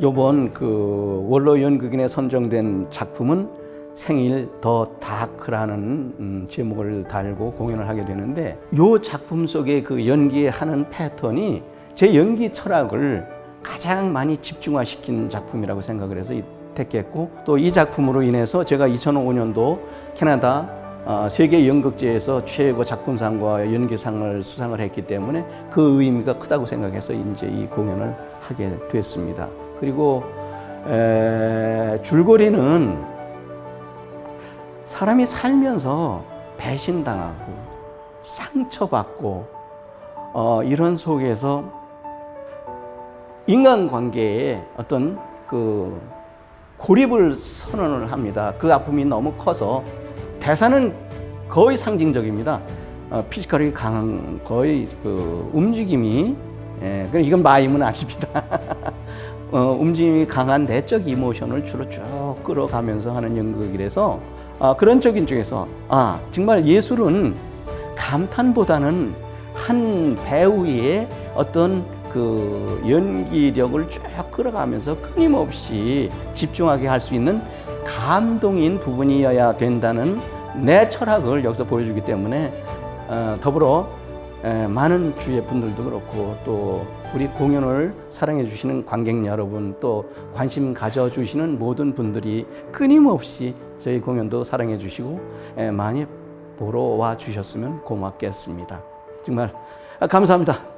요번 그 원로 연극인에 선정된 작품은 생일 더 다크라는 음, 제목을 달고 공연을 하게 되는데 요 작품 속의 그 연기하는 패턴이 제 연기 철학을 가장 많이 집중화시킨 작품이라고 생각을 해서 이- 택했고 또 이 작품으로 인해서 제가 2005년도 캐나다 어, 세계 연극제에서 최고 작품상과 연기상을 수상을 했기 때문에 그 의미가 크다고 생각해서 이제 이 공연을 하게 됐습니다. 그리고 에, 줄거리는 사람이 살면서 배신당하고 상처받고 어, 이런 속에서 인간관계에 어떤 그 고립을 선언을 합니다. 그 아픔이 너무 커서 대사는 거의 상징적입니다. 어, 피지컬이 강한 거의 그 움직임이 예, 그 이건 마임은 아닙니다. 어, 움직임이 강한 내적 이모션을 주로 쭉 끌어가면서 하는 연극이라서 아, 그런 쪽인 쪽에서 아 정말 예술은 감탄보다는 한 배우의 어떤 그 연기력을 쭉 끌어가면서 끊임없이 집중하게 할 수 있는 감동인 부분이어야 된다는 내 철학을 여기서 보여주기 때문에 어, 더불어 에, 많은 주위의 분들도 그렇고 또 우리 공연을 사랑해 주시는 관객 여러분 또 관심 가져 주시는 모든 분들이 끊임없이 저희 공연도 사랑해 주시고 에, 많이 보러 와 주셨으면 고맙겠습니다. 정말 아, 감사합니다.